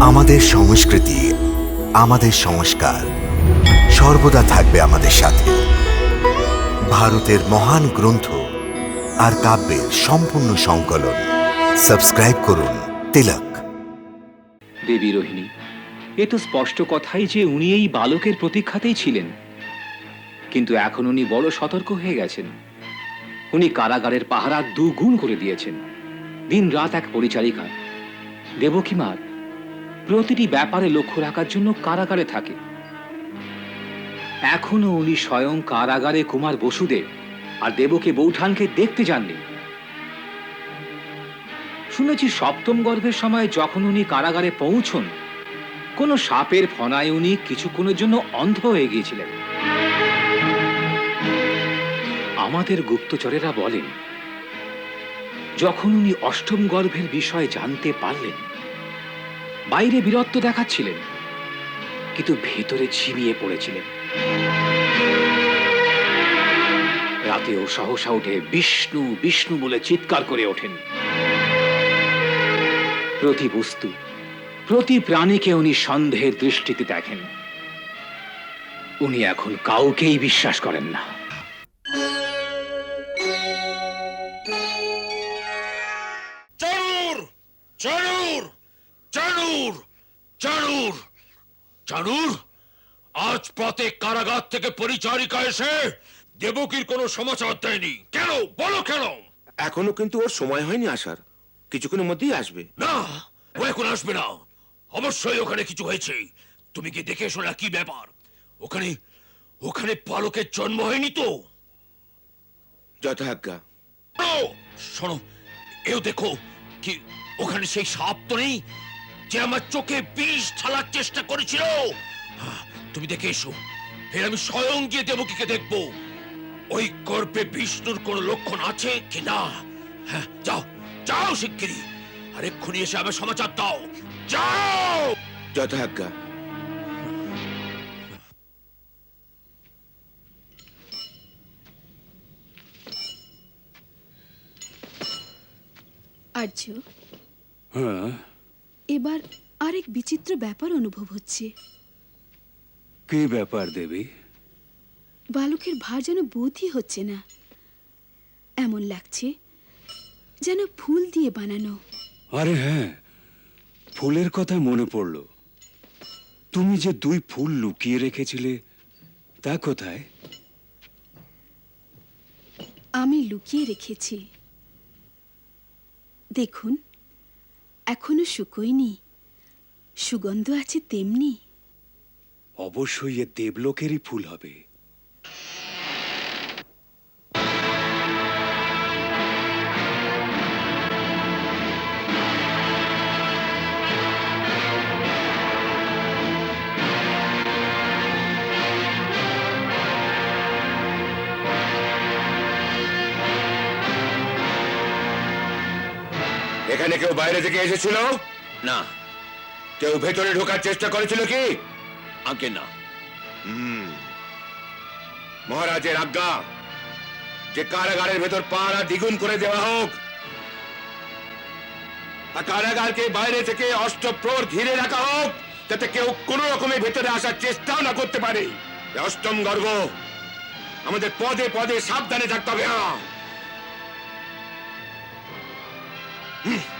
আমাদের সংস্কৃতি, আমাদের সংস্কার সর্বদা থাকবে আমাদের সাথে। ভারতের মহান গ্রন্থ আর কাব্যের সম্পূর্ণ সংকলন। সাবস্ক্রাইব করুন তিলক। দেবী রোহিণী, এ তো স্পষ্ট কথাই যে উনি এই বালকের প্রতীক্ষাতেই ছিলেন। কিন্তু এখন উনি বড় সতর্ক হয়ে গেছেন। উনি কারাগারের পাহারা দুগুণ করে দিয়েছেন। দিন রাত এক পরিচারিকা, দেবকী মার প্রতিটি ব্যাপারে লক্ষ্য রাখার জন্য কারাগারে থাকে। এখনও উনি স্বয়ং কারাগারে কুমার বসুদেব আর দেবকে বৌঠানকে দেখতে যাননি। শুনেছি সপ্তম গর্ভের সময় যখন উনি কারাগারে পৌঁছন, কোনো সাপের ফনায় উনি কিছুক্ষণের জন্য অন্ধ হয়ে গিয়েছিলেন। আমাদের গুপ্তচরেরা বলেন, যখন উনি অষ্টম গর্ভের বিষয়ে জানতে পারলেন বাইরে বীরত্ব দেখাচ্ছিলেন, কিন্তু ভেতরে ঝিমিয়ে পড়েছিলেন। রাতেও সহসা উঠে বিষ্ণু বিষ্ণু বলে চিৎকার করে ওঠেন। প্রতি বস্তু প্রতি প্রাণীকে উনি সন্দেহের দৃষ্টিতে দেখেন। উনি এখন কাউকেই বিশ্বাস করেন না। চানুর চানুর চানুর আজ প্রাতে কারাগার থেকে পরিচারিকা এসে দেবকীর কোনো সমাচার দেয়নি। কেন? বলো কেন? এখনও কিন্তু ওর সময় হয়নি আসার। কিছুক্ষণের মধ্যেই আসবে। না ও এখন আসবে না। অবশ্যই ওখানে কিছু হয়েছে। তুমি কি দেখে এসো না কি ব্যাপার? ওখানে ওখানে পালকের জন্ম হয়নি তো? যথাজ্ঞা। শোনো, শোনো এও দেখো কি ওখানে সেই সাপ তো নেই? যে আমার চোখে বিষ ঢালার চেষ্টা করেছিল। হ্যাঁ, তুমি দেখে এসো। ফের আমি স্বয়ং গিয়ে দেবকীকে দেখব। ওই গর্ভে বিষ্ণুর কোন লক্ষণ আছে কি না? হ্যাঁ যাও যাও শিগগিরি আর এক্ষুনি এসে আমার সমাচার দাও। যাও! যথাজ্ঞা। আর্য। হ্যাঁ? এবার আরেক বিচিত্র ব্যাপার অনুভব হচ্ছে। কি ব্যাপার দেবী? বালকের ভার যেন বোধই হচ্ছে না। এমন লাগছে যেন ফুল দিয়ে বানানো। আরে হ্যাঁ ফুলের কথা মনে পড়ল। তুমি যে দুই ফুল লুকিয়ে রেখেছিলে তা কোথায়? আমি লুকিয়ে রেখেছি। দেখুন। এখনও শুকোয়নি সুগন্ধ আছে তেমনি। অবশ্যই এ দেবলোকেরই ফুল হবে। এখানে কেউ বাইরে থেকে এসেছিল? না। কেউ ভেতরে ঢোকার চেষ্টা করেছিল কি? আগে না। মহারাজের আজ্ঞা যে কারাগারের ভেতর পাহারা দ্বিগুণ করে দেওয়া হোক আর কারাগারকে বাইরে থেকে অষ্টপ্রহর ঘিরে রাখা হোক যাতে কেউ কোনো রকমে ভেতরে আসার চেষ্টাও না করতে পারে। অষ্টম গর্ব। আমাদের পদে পদে সাবধানে থাকতে হবে হ্যাঁ। হুম।